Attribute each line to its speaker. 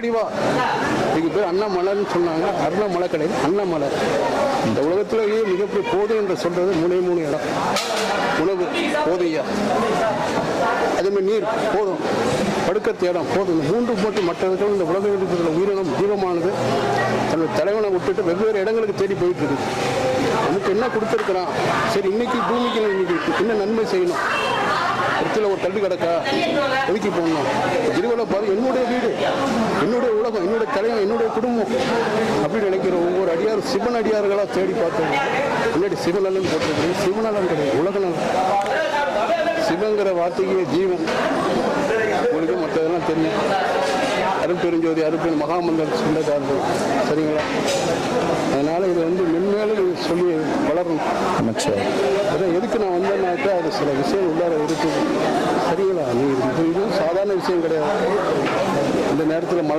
Speaker 1: தேடி வா இதுக்கு பேர் அண்ணாமலைன்னு சொன்னாங்க. அருணாமலை கிடையாது அண்ணாமலை இந்த உலகத்திலேயே மிகப்பெரிய போதை என்று சொல்றது மூணே மூணு இடம். உணவு போதையா? அதேமாதிரி நீர் போதும். படுக்க இடம் போதும். இந்த மூன்று போட்டு மற்றவர்கள் இந்த உலக இருக்கிற உயிரினம் ஜீவமானது தன்னுடைய தலைவனை விட்டுட்டு வெவ்வேறு இடங்களுக்கு தேடி போயிட்டு இருக்குது நமக்கு என்ன கொடுத்துருக்குறான்? சரி இன்னைக்கு பூமிக்கு இன்னைக்கு என்ன நன்மை செய்யணும்? இடத்துல ஒரு தள்ளி கிடக்கா? ஒதுக்கி போடணும். திருவிழா உலகம் என்னுடைய தலைவன் என்னுடைய குடும்பம் அப்படின்னு நினைக்கிற ஒவ்வொரு அடியார் சிவன் அடியார்களாக தேடி பார்த்தோம் முன்னாடி சிவநலன் போட்டிருக்கு சிவநலன் கிடையாது உலக நலன் சிவங்கிற வார்த்தைக்கு ஜீவன். உங்களுக்கு மற்றதெல்லாம் தெரியும். அருப்பெருஞ்சோதி அருப்பெரும் மகாமந்தர் சொந்தக்காரர்கள். சரிங்களா? அதனால இது வந்து மென்மேலும் சொல்லி வளரணும்.
Speaker 2: அமைச்சர்.
Speaker 1: அதான் எதுக்கு நான் வந்தேன்னாக்கா அது சில விஷயம் உள்ளார இருக்குது. சரிங்களா? நீ இது இது சாதாரண விஷயம் கிடையாது. இந்த நேரத்தில் மழை